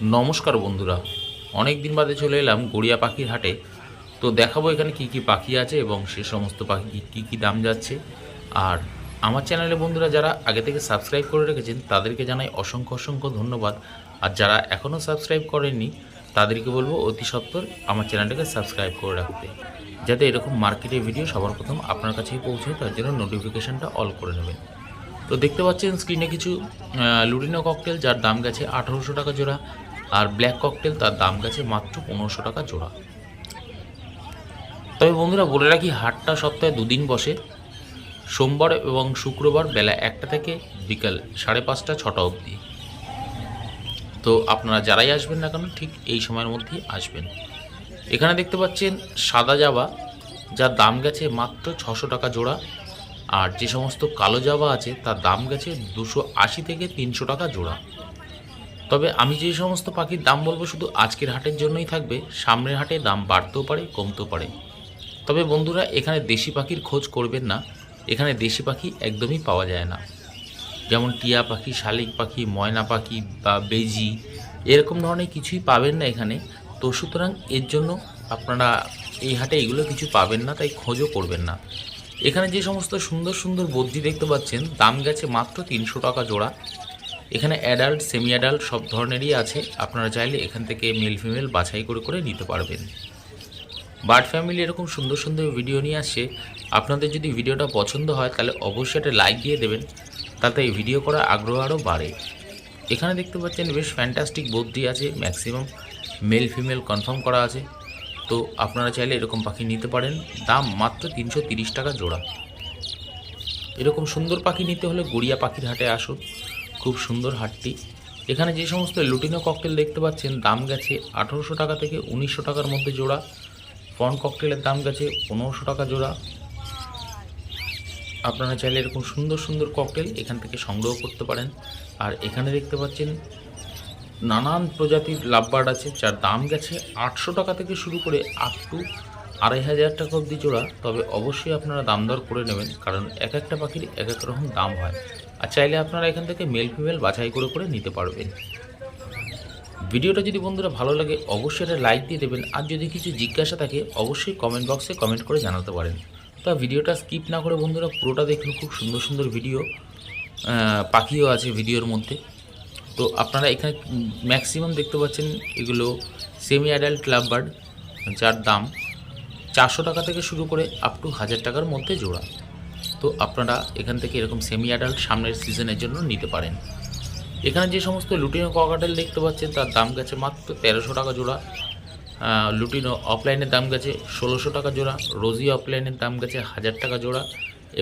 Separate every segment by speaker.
Speaker 1: নমস্কার বন্ধুরা। অনেক দিন বাদে চলে এলাম গড়িয়া পাখির হাটে। তো দেখাবো এখানে কি কি পাখি আছে এবং সে সমস্ত পাখি কি কি দাম যাচ্ছে। আর আমার চ্যানেলে বন্ধুরা যারা আগে থেকে সাবস্ক্রাইব করে রেখেছেন, তাদেরকে জানাই অসংখ্য অসংখ্য ধন্যবাদ। আর যারা এখনও সাবস্ক্রাইব করেননি, তাদেরকে বলব অতি সত্বর আমার চ্যানেলটাকে সাবস্ক্রাইব করে রাখতে। যাতে এরকম মার্কেটের ভিডিও সবার প্রথম আপনার কাছেই পৌঁছে, তার জন্য নোটিফিকেশানটা অল করে নেবেন। তো দেখতে পাচ্ছেন স্ক্রিনে কিছু লুডিনো ককটেল যার দাম গেছে আঠারোশো টাকা জোড়া। আর ব্ল্যাক ককটেল তার দাম গেছে মাত্র পনেরোশো টাকা জোড়া। তবে বন্ধুরা বলে রাখি, হাটটা সপ্তাহে দুদিন বসে। সোমবার এবং শুক্রবার বেলা একটা থেকে বিকাল সাড়ে পাঁচটা, ছটা অবধি। তো আপনারা যারাই আসবেন না কেন, ঠিক এই সময়ের মধ্যেই আসবেন। এখানে দেখতে পাচ্ছেন সাদা জাবা, যার দাম গেছে মাত্র ছশো টাকা জোড়া। আর যে সমস্ত কালো জাবা আছে, তার দাম গেছে দুশো আশি থেকে তিনশো টাকা জোড়া। তবে আমি যে সমস্ত পাখির দাম বলব শুধু আজকের হাটের জন্যই থাকবে, সামনের হাটে দাম বাড়তেও পারে, কমতেও পারে। তবে বন্ধুরা, এখানে দেশি পাখির খোঁজ করবেন না, এখানে দেশি পাখি একদমই পাওয়া যায় না। যেমন টিয়া পাখি, শালিক পাখি, ময়না পাখি বা বেজি, এরকম ধরনের কিছুই পাবেন না এখানে। তো সুতরাং এর জন্য আপনারা এই হাটে এগুলো কিছু পাবেন না, তাই খোঁজও করবেন না। এখানে যে সমস্ত সুন্দর সুন্দর বদ্যি দেখতে পাচ্ছেন, দাম গেছে মাত্র তিনশো টাকা জোড়া। এখানে অ্যাডাল্ট সেমি অ্যাডাল্ট সব ধরনেরই আছে। আপনারা চাইলে এখান থেকে মেল ফিমেল বাছাই করে করে নিতে পারবেন। বার্ড ফ্যামিলি এরকম সুন্দর সুন্দর ভিডিও নিয়ে আসছে। আপনাদের যদি ভিডিওটা পছন্দ হয়, তাহলে অবশ্যই একটা লাইক দিয়ে দেবেন। তাতে এই ভিডিও করার আগ্রহ আরও বাড়ে। এখানে দেখতে পাচ্ছেন বেশ ফ্যান্টাস্টিক বদ্যি আছে। ম্যাক্সিমাম মেল ফিমেল কনফার্ম করা আছে। তো আপনারা চাইলে এরকম পাখি নিতে পারেন। দাম মাত্র তিনশো টাকা জোড়া। এরকম সুন্দর পাখি নিতে হলে গড়িয়া পাখির হাটে আসুন। খুব সুন্দর হাটটি। এখানে যে সমস্ত লুটিনো ককটেল দেখতে পাচ্ছেন, দাম গেছে আঠেরোশো টাকা থেকে উনিশশো টাকার মধ্যে জোড়া। ফন ককটেলের দাম গেছে পনেরোশো টাকা জোড়া। আপনারা চাইলে এরকম সুন্দর সুন্দর ককটেল এখান থেকে সংগ্রহ করতে পারেন। আর এখানে দেখতে পাচ্ছেন, নানান প্রজাতির লাভবার্ড আছে, যার দাম গেছে আটশো টাকা থেকে শুরু করে আপ টু আড়াই হাজার টাকা অবধি জোড়া। তবে অবশ্যই আপনারা দাম দর করে নেবেন, কারণ এক একটা পাখির এক এক রকম দাম হয়। আর চাইলে আপনারা এখান থেকে মেল ফিমেল বাছাই করে করে নিতে পারবেন। ভিডিওটা যদি বন্ধুরা ভালো লাগে, অবশ্যই একটা লাইক দিয়ে দেবেন। আর যদি কিছু জিজ্ঞাসা থাকে, অবশ্যই কমেন্ট বক্সে কমেন্ট করে জানাতে পারেন। তা ভিডিওটা স্কিপ না করে বন্ধুরা পুরোটা দেখুন, খুব সুন্দর সুন্দর ভিডিও পাখিও আছে ভিডিওর মধ্যে। তো আপনারা এখানে ম্যাক্সিমাম দেখতে পাচ্ছেন এগুলো সেমি অ্যাডাল্ট ক্লাব বার্ড যার দাম চারশো টাকা থেকে শুরু করে আপ টু হাজার টাকার মধ্যে জোড়া। তো আপনারা এখান থেকে এরকম সেমি অ্যাডাল্ট সামনের সিজনের জন্য নিতে পারেন। এখানে যে সমস্ত লুটিনো ককাটেল দেখতে পাচ্ছেন, তার দাম গেছে মাত্র তেরোশো টাকা জোড়া। লুটিনো অফলাইনের দাম গেছে ষোলোশো টাকা জোড়া। রোজি অফলাইনের দাম গেছে হাজার টাকা জোড়া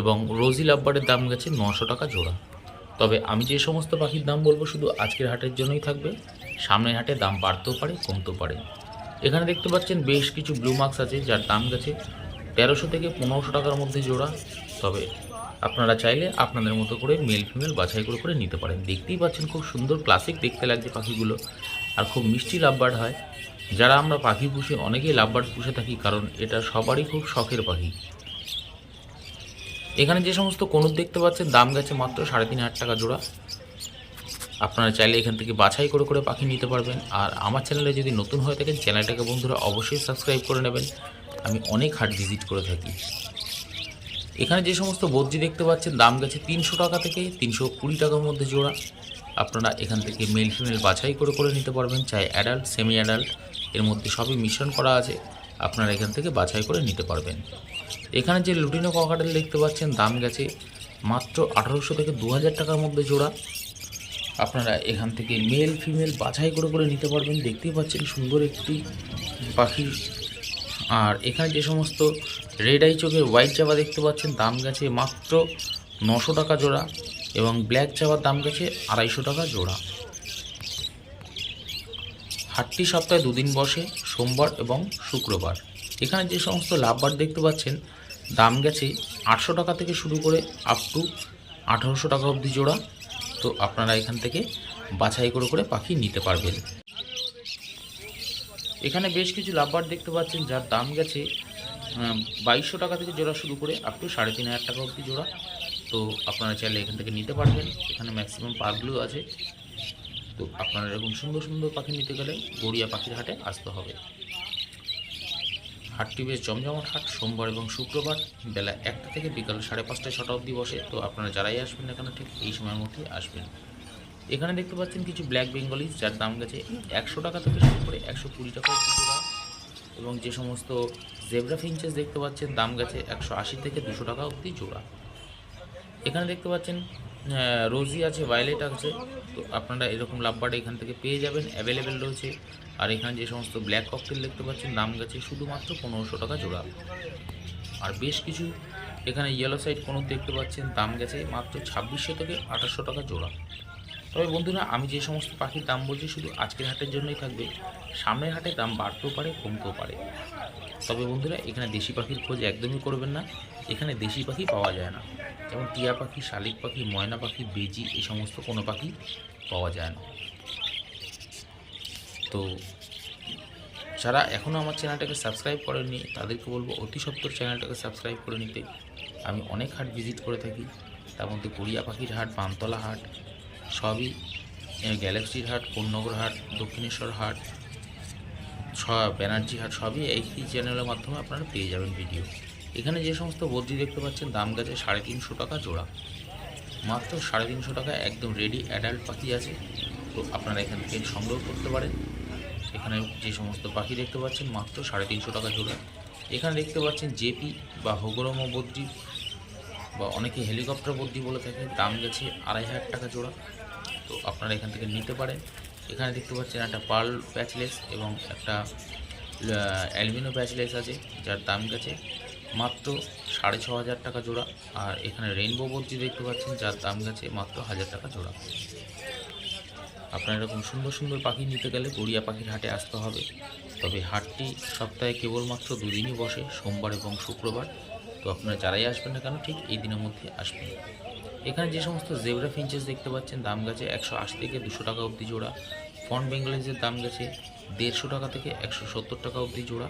Speaker 1: এবং রোজি লাভবারের দাম গেছে নশো টাকা জোড়া। তবে আমি যে সমস্ত পাখির দাম বলব, শুধু আজকের হাটের জন্যই থাকবে। সামনের হাটে দাম বাড়তেও পারে, কমতেও পারে। এখানে দেখতে পাচ্ছেন বেশ কিছু ব্লু মার্কস আছে, যার দাম গেছে তেরোশো থেকে পনেরোশো টাকার মধ্যে জোড়া। তবে আপনারা চাইলে আপনাদের মতো করে মেল ফিমেল বাছাই করে করে নিতে পারেন। দেখতেই পাচ্ছেন খুব সুন্দর ক্লাসিক দেখতে লাগছে পাখিগুলো আর খুব মিষ্টি লাভবার্ড হয়। যারা আমরা পাখি পুষি অনেকেই লাভবার্ড পুষে থাকি কারণ এটা সবারই খুব শখের পাখি। এখানে যে সমস্ত কনুর দেখতে পাচ্ছেন, দাম গেছে মাত্র সাড়ে তিন হাজার টাকা জোড়া। আপনারা চাইলে এখান থেকে বাছাই করে করে পাখি নিতে পারবেন। আর আমার চ্যানেলে যদি নতুন হয়ে থাকেন, চ্যানেলটাকে বন্ধুরা অবশ্যই সাবস্ক্রাইব করে নেবেন। আমি অনেক হাট ভিজিট করে থাকি। এখানে যে সমস্ত বদ্রি দেখতে পাচ্ছেন, দাম গেছে তিনশো টাকা থেকে তিনশো কুড়ি টাকার মধ্যে জোড়া। আপনারা এখান থেকে মেল ফিমেল বাছাই করে করে নিতে পারবেন। চাই অ্যাডাল্ট সেমি অ্যাডাল্ট এর মধ্যে সবই মিশ্রণ করা আছে। আপনারা এখান থেকে বাছাই করে নিতে পারবেন। এখানে যে লুটিনো ককাটেল দেখতে পাচ্ছেন, দাম গেছে মাত্র আঠারোশো থেকে দু হাজার টাকার মধ্যে জোড়া। আপনারা এখান থেকে মেল ফিমেল বাছাই করে করে নিতে পারবেন। দেখতেই পাচ্ছেন সুন্দর একটি পাখি আর এখানে যে সমস্ত রেড আই চোখের হোয়াইট চাপা দেখতে পাচ্ছেন, দাম গেছে মাত্র নশো টাকা জোড়া এবং ব্ল্যাক চাপার দাম গেছে আড়াইশো টাকা জোড়া। হাটটি সপ্তাহে দুদিন বসে, সোমবার এবং শুক্রবার। এখানে যে সমস্ত লাভবার দেখতে পাচ্ছেন, দাম গেছে আটশো টাকা থেকে শুরু করে আপ টু আঠারোশো টাকা অবধি জোড়া। তো আপনারা এখান থেকে বাছাই করে করে পাখি নিতে পারবেন। এখানে বেশ কিছু লাভবার দেখতে পাচ্ছেন, যার দাম গেছে বাইশশো টাকা থেকে জোড়া শুরু করে আপ টু সাড়ে তিন হাজার টাকা অবধি জোড়া। তো আপনারা চাইলে এখান থেকে নিতে পারবেন। এখানে ম্যাক্সিমাম পারগুলো আছে। তো আপনারা এরকম সুন্দর সুন্দর পাখি নিতে গেলে গড়িয়া পাখির হাটে আসতে হবে। হাটটি বেশ জমজমাট হাট। সোমবার এবং শুক্রবার বেলা একটা থেকে বিকাল সাড়ে পাঁচটা ছটা অবধি বসে। তো আপনারা যারাই আসবেন এখানে ঠিক এই সময়ের মধ্যেই আসবেন। এখানে দেখতে পাচ্ছেন কিছু ব্ল্যাক বেঙ্গলি যার দাম গেছে একশো টাকা থেকে শুরু করে একশো কুড়ি টাকা এবং যে সমস্ত জেব্রা ফিঞ্চেস দেখতে পাচ্ছেন, দাম গেছে একশো আশি থেকে দুশো টাকা অবধি জোড়া। এখানে দেখতে পাচ্ছেন রোজি আছে ভায়োলেট আছে। তো আপনারা এরকম লাভবার্ড এখান থেকে পেয়ে যাবেন অ্যাভেলেবেল রয়েছে। আর এখানে যে সমস্ত ব্ল্যাক ককটেল দেখতে পাচ্ছেন, দাম গেছে শুধুমাত্র পনেরোশো টাকা জোড়া। আর বেশ কিছু এখানে ইয়েলো সাইড কোনো দেখতে পাচ্ছেন, দাম গেছে মাত্র ছাব্বিশশো থেকে আঠাশশো টাকা জোড়া। তবে বন্ধুরা, আমি যে সমস্ত পাখির দাম বলছি, শুধু আজকের হাটের জন্যই থাকবে। সামনের হাটে দাম বাড়তেও পারে, কমতেও পারে। তবে বন্ধুরা, এখানে দেশি পাখির খোঁজ একদমই করবেন না। এখানে দেশি পাখি পাওয়া যায় না। যেমন টিয়া পাখি, শালিক পাখি, ময়না পাখি, বেজি এই সমস্ত কোনো পাখি পাওয়া যায় না। তো, যারা এখনও আমার চ্যানেলটাকে সাবস্ক্রাইব করেননি, তাদেরকে বলব, অতি সত্তর চ্যানেলটাকে সাবস্ক্রাইব করে নিতে। আমি অনেক হাট ভিজিট করে থাকি। তার মধ্যে গড়িয়া পাখির হাট বামতলা হাট সবই গ্যালাক্সির হাট কোন্নগর হাট, দক্ষিণেশ্বর হাট, সব, ব্যানার্জি হাট, সবই এই চ্যানেলের মাধ্যমে আপনারা পেয়ে যাবেন ভিডিও এখানে যে সমস্ত বদ্রি দেখতে পাচ্ছেন, দাম গেছে সাড়ে তিনশো টাকা জোড়া। মাত্র সাড়ে তিনশো টাকা একদম রেডি অ্যাডাল্ট পাখি আছে। তো আপনারা এখান থেকে সংগ্রহ করতে পারেন। এখানে যে সমস্ত পাখি দেখতে পাচ্ছেন, মাত্র সাড়ে তিনশো টাকা জোড়া। এখানে দেখতে পাচ্ছেন জেপি বা হোগরম বদ্রি, বা অনেকে হেলিকপ্টার বদ্রি বলে থাকে দাম গেছে আড়াই হাজার টাকা জোড়া। তো আপনারা এখান থেকে নিতে পারেন। এখানে দেখতে পাচ্ছেন একটা পার্ল প্যাচলেস এবং একটা অ্যালবিনো প্যাচলেস আছে, যার দাম গেছে মাত্র সাড়ে ছ হাজার টাকা জোড়া। আর এখানে রেইনবো বদ্রি দেখতে পাচ্ছেন, যার দাম গেছে মাত্র হাজার টাকা জোড়া। আপনারা এরকম সুন্দর সুন্দর পাখি নিতে গেলে গড়িয়া পাখির হাটে আসতে হবে। তবে হাটটি সপ্তাহে কেবলমাত্র দুদিনই বসে, সোমবার এবং শুক্রবার। তো আপনারা যারাই আসবেন না কেন, ঠিক এই দিনের মধ্যে আসবেন। এখানে যে সমস্ত জেব্রা ফিঞ্চেস দেখতে পাচ্ছেন, দাম গেছে একশো আশি থেকে দুশো টাকা অবধি জোড়া। ফন বেঙ্গলিজের দাম গেছে দেড়শো টাকা থেকে একশো সত্তর টাকা অবধি জোড়া।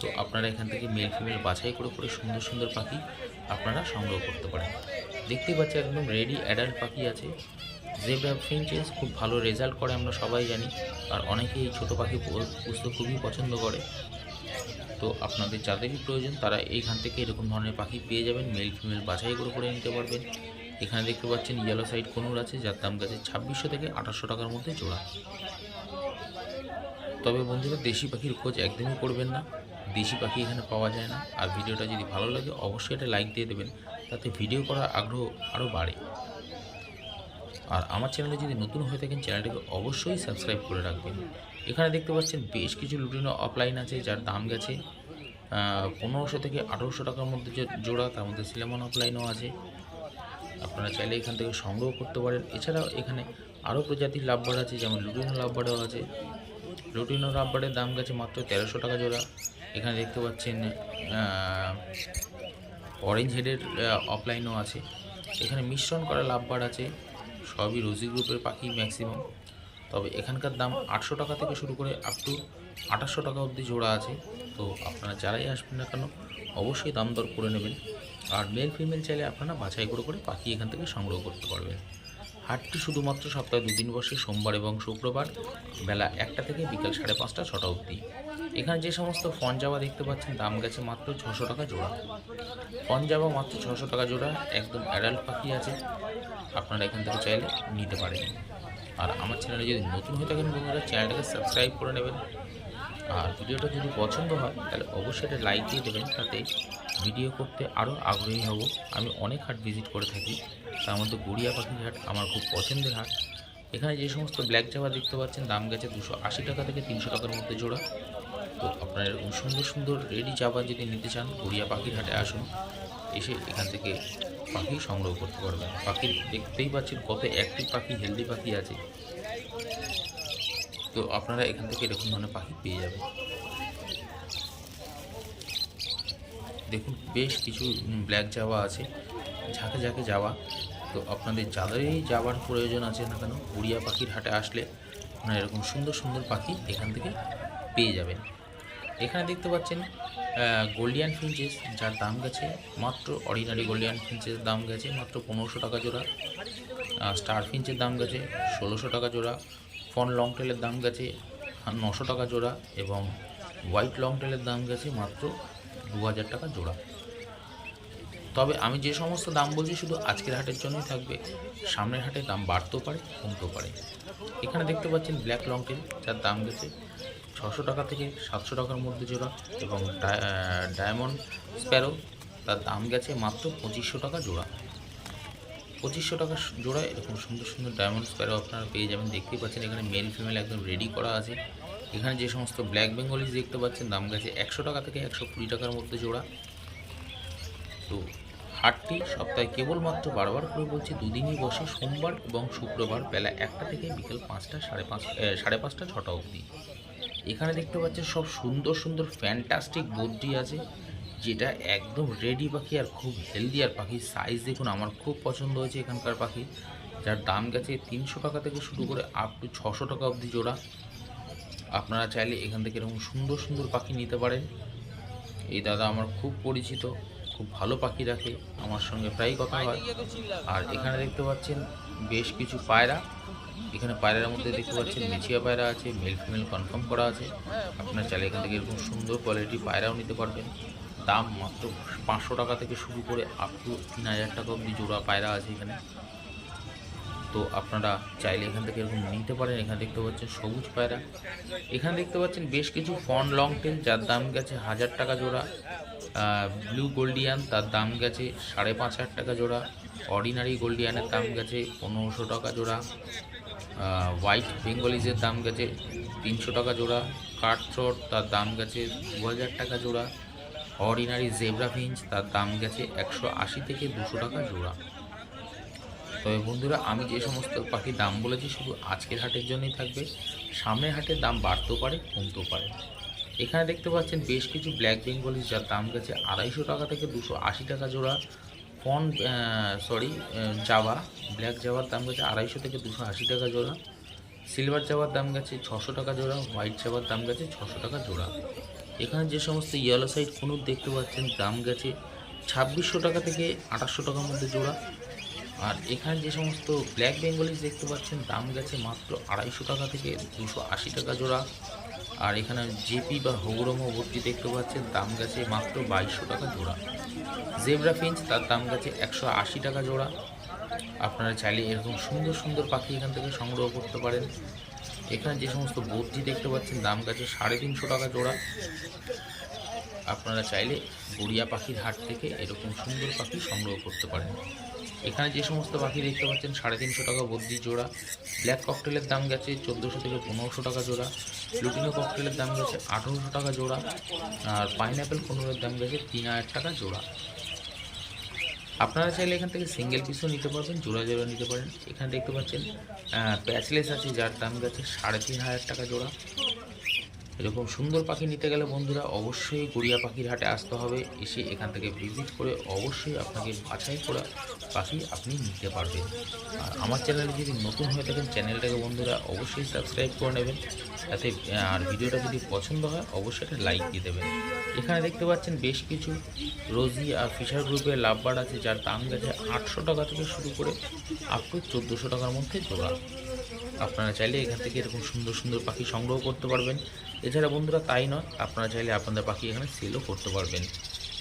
Speaker 1: তো আপনারা এখান থেকে মেল ফিমেল বাছাই করে করে সুন্দর সুন্দর পাখি আপনারা সংগ্রহ করতে পারেন। দেখতেই পাচ্ছেন একদম রেডি অ্যাডাল্ট পাখি আছে। জেব্রা ফিঞ্চেস খুব ভালো রেজাল্ট করে, আমরা সবাই জানি। আর অনেকেই এই ছোটো পাখি পুষতে খুবই পছন্দ করে। তো আপনাদের যাদেরই প্রয়োজন, তারা এইখান থেকে এরকম ধরনের পাখি পেয়ে যাবেন। মেল ফিমেল বাছাই করে করে নিতে পারবেন। এখানে দেখতে পাচ্ছেন ইয়েলো সাইড কোনুর আছে, যার দাম গেছে ছাব্বিশশো থেকে আঠাশশো টাকার মধ্যে জোড়া। তবে বন্ধুরা, দেশি পাখির খোঁজ একদমই করবেন না। দেশি পাখি এখানে পাওয়া যায় না। আর ভিডিওটা যদি ভালো লাগে, অবশ্যই এটা লাইক দিয়ে দেবেন। তাতে ভিডিও করার আগ্রহ আরও বাড়ে। আর আমার চ্যানেলে যদি নতুন হয়ে থাকেন চ্যানেলটিকে অবশ্যই সাবস্ক্রাইব করে রাখবেন। এখানে দেখতে পাচ্ছেন বেশ কিছু লুটিনো অফলাইন আছে, যার দাম গেছে পনেরোশো থেকে আঠেরোশো টাকার মধ্যে জোড়া, তার মধ্যে সিলেমন অফলাইনও আছে। আপনারা চাইলে এখান থেকে সংগ্রহ করতে পারেন। এছাড়াও এখানে আরও প্রজাতির লাভবার আছে, যেমন লুটিনো লাভবারও আছে। লুটিনো লাভবারের দাম গেছে মাত্র তেরোশো টাকা জোড়া। এখানে দেখতে পাচ্ছেন অরেঞ্জ হেডের অফলাইনও আছে। এখানে মিশ্রণ করা লাভবার আছে। সবই রোজি গ্রুপের পাখি ম্যাক্সিমাম তবে এখানকার দাম আটশো টাকা থেকে শুরু করে আপ টু আঠাশশো টাকা অবধি জোড়া আছে। তো আপনারা যারাই আসবেন না কেন, অবশ্যই দাম দর করে নেবেন। আর মেল ফিমেল চাইলে আপনারা বাছাই করে করে পাখি এখান থেকে সংগ্রহ করতে পারবেন। হাটটি শুধুমাত্র সপ্তাহে দুদিন বসে, সোমবার এবং শুক্রবার বেলা একটা থেকে বিকাল সাড়ে পাঁচটা, ছটা অবধি। এখানে যে সমস্ত ফন জাবা দেখতে পাচ্ছেন, দাম গেছে মাত্র ছশো টাকা জোড়া। ফন জাবা মাত্র ছশো টাকা জোড়া, একদম অ্যাডাল্ট পাখি আছে। আপনারা এখান থেকে চাইলে নিতে পারেন। আর আমার চ্যানেলে যদি নতুন হয়ে থাকেন বন্ধুরা চ্যানেলটাকে সাবস্ক্রাইব করে নেবেন। আর ভিডিওটা যদি পছন্দ হয়, তাহলে অবশ্যই এটা লাইক দিয়ে দেবেন, তাতে ভিডিও করতে আরও আগ্রহী হব। আমি অনেক হাট ভিজিট করে থাকি। তার মধ্যে গড়িয়া পাখির হাট আমার খুব পছন্দের হাট। এখানে যে সমস্ত ব্ল্যাক জামা দেখতে পাচ্ছেন, দাম গেছে দুশো আশি টাকা থেকে তিনশো টাকার মধ্যে জোড়া। তো আপনারা এরকম সুন্দর সুন্দর রেডি চাপা যদি নিতে চান, গড়িয়া পাখির হাটে আসুন। এসে এখান থেকে পাখি সংগ্রহ করতে পারবেন। পাখি দেখতেই পাচ্ছেন কত অ্যাক্টিভ পাখি হেলদি পাখি আছে। তো আপনারা এখান থেকে এরকম ধরনের পাখি পেয়ে যাবেন। দেখুন, বেশ কিছু ব্ল্যাক যাওয়া আছে, ঝাঁকে ঝাঁকে যাওয়া তো আপনাদের যাদেরই যাওয়ার প্রয়োজন আছে না কেন, উড়িয়া পাখির হাটে আসলে আপনারা এরকম সুন্দর সুন্দর পাখি এখান থেকে পেয়ে যাবেন। এখানে দেখতে পাচ্ছেন গোল্ডিয়ান ফিঞ্চেস যার দাম গেছে মাত্র অর্ডিনারি গোল্ডিয়ান ফিঞ্চের দাম গেছে মাত্র পনেরোশো টাকা জোড়া। স্টার ফিঞ্চের দাম গেছে ষোলোশো টাকা জোড়া। ফন লং টেলের দাম গেছে নশো টাকা জোড়া এবং হোয়াইট লং টেলের দাম গেছে মাত্র দু হাজার টাকা জোড়া। তবে আমি যে সমস্ত দাম বলছি শুধু আজকের হাটের জন্যই থাকবে। সামনের হাটে দাম বাড়তেও পারে, কমতেও পারে। এখানে দেখতে পাচ্ছেন ব্ল্যাক লং টেল যার দাম গেছে ছশো টাকা থেকে সাতশো টাকার মধ্যে জোড়া এবং ডায়- ডায়মন্ড স্প্যারো, তার দাম গেছে মাত্র পঁচিশশো টাকা জোড়া। পঁচিশশো টাকা জোড়া, এরকম সুন্দর সুন্দর ডায়মন্ড স্প্যারো আপনারা পেয়ে যাবেন। দেখতেই পাচ্ছেন এখানে মেল ফিমেল একদম রেডি করা আছে। এখানে যে সমস্ত ব্ল্যাক বেঙ্গলিজ দেখতে পাচ্ছেন, দাম গেছে একশো টাকা থেকে একশো কুড়ি টাকার মধ্যে জোড়া। তো হাটটি সপ্তাহে কেবলমাত্র বারবার করে বলছি, দুদিনই বসে সোমবার এবং শুক্রবার বেলা একটা থেকে বিকেল পাঁচটা, সাড়ে পাঁচ সাড়ে পাঁচটা, ছটা অবধি। এখানে দেখতে পাচ্ছেন সব সুন্দর সুন্দর ফ্যান্টাস্টিক বদ্রি আছে, যেটা একদম রেডি পাখি আর খুব হেলদি আর পাখির সাইজ দেখুন, আমার খুব পছন্দ হয়েছে এখানকার পাখি। যার দাম গেছে তিনশো টাকা থেকে শুরু করে আপ টু ছশো টাকা অবধি জোড়া। আপনারা চাইলে এখান থেকে এরকম সুন্দর সুন্দর পাখি নিতে পারেন। এই দাদা আমার খুব পরিচিত, খুব ভালো পাখি রাখে আমার সঙ্গে প্রায়ই কথা হয়। আর এখানে দেখতে পাচ্ছেন বেশ কিছু পায়রা। এখানে পায়রার মধ্যে দেখতে পাচ্ছেন মেচিয়া পায়রা আছে, মেল ফিমেল কনফার্ম করা আছে। আপনার চাইলে এখান থেকে এরকম সুন্দর কোয়ালিটি পায়রাও নিতে পারবেন। দাম মাত্র পাঁচশো টাকা থেকে শুরু করে আপ টু তিন হাজার টাকা অবধি জোড়া পায়রা আছে এখানে। তো আপনারা চাইলে এখান থেকে এরকম নিতে পারেন। এখানে দেখতে পাচ্ছেন সবুজ পায়রা। এখানে দেখতে পাচ্ছেন বেশ কিছু ফন লং টেল যার দাম গেছে হাজার টাকা জোড়া। ব্লু গোল্ডিয়ান, তার দাম গেছে সাড়ে পাঁচ হাজার টাকা জোড়া। অর্ডিনারি গোল্ডিয়ানের দাম গেছে পনেরোশো টাকা জোড়া। হোয়াইট বেঙ্গলিজের দাম গেছে তিনশো টাকা জোড়া। কাঠচট তার দাম গেছে দু হাজার টাকা জোড়া। অর্ডিনারি জেব্রা ফিঞ্চ, তার দাম গেছে একশো আশি থেকে দুশো টাকা জোড়া। তবে বন্ধুরা, আমি যে সমস্ত পাখির দাম বলেছি, শুধু আজকের হাটের জন্যই থাকবে। সামনের হাটের দাম বাড়তেও পারে, কমতেও পারে। এখানে দেখতে পাচ্ছেন বেশ কিছু ব্ল্যাক বেঙ্গলি যার দাম গেছে আড়াইশো টাকা থেকে দুশো আশি টাকা জোড়া। ফন সরি জাভা ব্ল্যাক জাবার দাম গেছে আড়াইশো থেকে দুশো আশি টাকা জোড়া। সিলভার জাবার দাম গেছে ছশো টাকা জোড়া হোয়াইট জাবার দাম গেছে ছশো টাকা জোড়া। এখানে যে সমস্ত ইয়েলো সাইড কুনুর দেখতে পাচ্ছেন, দাম গেছে ছাব্বিশশো টাকা থেকে আঠাশশো টাকার মধ্যে জোড়া। আর এখানে যে সমস্ত ব্ল্যাক বেঙ্গলিস দেখতে পাচ্ছেন, দাম গেছে মাত্র আড়াইশো টাকা থেকে দুশো আশি টাকা জোড়া। আর এখানে জেপি বা হৌরমো ভর্তি দেখতে পাচ্ছেন, দাম গেছে মাত্র বাইশশো টাকা জোড়া। জেব্রা ফিঞ্চ তার দাম গেছে একশো আশি টাকা জোড়া। আপনারা চাইলে এরকম সুন্দর সুন্দর পাখি এখান থেকে সংগ্রহ করতে পারেন। এখানে যে সমস্ত বর্জি দেখতে পাচ্ছেন, দাম গেছে সাড়ে তিনশো টাকা জোড়া। আপনারা চাইলে গড়িয়া পাখির হাট থেকে এরকম সুন্দর পাখি সংগ্রহ করতে পারেন। এখানে যে সমস্ত পাখি দেখতে পাচ্ছেন, সাড়ে তিনশো টাকা বদ্রি জোড়া। ব্ল্যাক ককটেলের দাম গেছে চোদ্দোশো থেকে পনেরোশো টাকা জোড়া। লুটিনো ককটেলের দাম গেছে আঠেরোশো টাকা জোড়া। আর পাইনঅ্যাপেল কোনোরের দাম গেছে তিন হাজার টাকা জোড়া। আপনারা চাইলে এখান থেকে সিঙ্গেল পিসও নিতে পারবেন, জোড়া জোড়া নিতে পারেন। এখানে দেখতে পাচ্ছেন প্যাচলেস আছে, যার দাম গেছে সাড়ে তিন হাজার টাকা জোড়া। এরকম সুন্দর পাখি নিতে গেলে বন্ধুরা অবশ্যই গড়িয়া পাখির হাটে আসতে হবে। এসে এখান থেকে ভিজিট করে অবশ্যই আপনাকে বাছাই করা পাখি আপনি নিতে পারবেন। আর আমার চ্যানেলে যদি নতুন হয়ে থাকেন, চ্যানেলটাকে বন্ধুরা অবশ্যই সাবস্ক্রাইব করে নেবেন। যাতে, আর ভিডিওটা যদি পছন্দ হয়, অবশ্যই একটা লাইক দিয়ে দেবেন। এখানে দেখতে পাচ্ছেন বেশ কিছু রোজি আর ফিশার গ্রুপের লাভবার আছে, যার দাম গেছে আটশো টাকা থেকে শুরু করে আপ টু চোদ্দোশো টাকার মধ্যে জোড়া। আপনারা চাইলে এখান থেকে এরকম সুন্দর সুন্দর পাখি সংগ্রহ করতে পারবেন। এছাড়া বন্ধুরা তাই নয়, আপনারা চাইলে আপনাদের পাখি এখানে সেলও করতে পারবেন।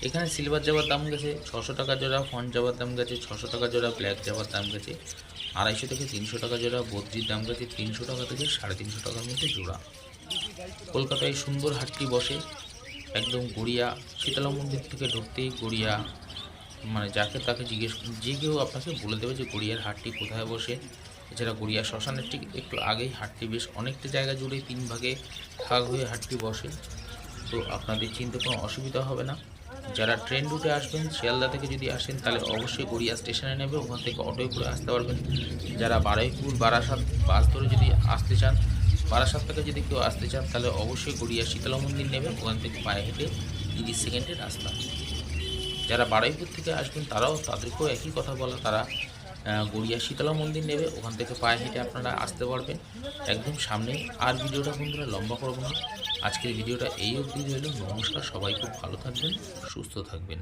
Speaker 1: এখানে সিলভার জাবার দাম গেছে ছশো টাকা জোড়া ফন জাবার দাম গেছে ছশো টাকা জোড়া ব্ল্যাক জাবার দাম গেছে আড়াইশো থেকে তিনশো টাকা জোড়া, বদ্রির দাম গেছে তিনশো টাকা থেকে সাড়ে তিনশো টাকার মধ্যে জোড়া। কলকাতায় সুন্দর হাটটি বসে, একদম গড়িয়া শীতলা মন্দির থেকে ঢুকতেই গড়িয়া মানে যাকে তাকে জিজ্ঞেস যে কেউ আপনাকে বলে দেবে যে গড়িয়ার হাটটি কোথায় বসে এছাড়া গড়িয়া শ্মশানের ঠিক একটু আগেই হাটটি বেশ অনেকটা জায়গা জুড়ে তিন ভাগে ভাগ হয়ে হাটটি বসে। তো আপনাদের চিনতে কোনো অসুবিধা হবে না। যারা ট্রেন রুটে আসবেন, শিয়ালদা থেকে যদি আসেন, তাহলে অবশ্যই গড়িয়া স্টেশনে নেবে। ওখান থেকে অটোয় করে আসতে পারবেন। যারা বারুইপুর, বারাসাত বাস ধরে যদি আসতে চান, বারাসাত থেকে যদি কেউ আসতে চান, তাহলে অবশ্যই গড়িয়া শীতলা মন্দির নেবে। ওখান থেকে পায়ে হেঁটে তিরিশ সেকেন্ডের রাস্তা। যারা বারুইপুর থেকে আসবেন, তারাও তাদেরকেও একই কথা বলা, তারা গড়িয়া শীতলা মন্দির নেবে, ওখান থেকে পায়ে হেঁটে আপনারা আসতে পারবেন। একদম সামনে। আর ভিডিওটা বন্ধুরা লম্বা করব না। আজকের ভিডিওটা এই অবধি রইল। নমস্কার, সবাই খুব ভালো থাকবেন, সুস্থ থাকবেন।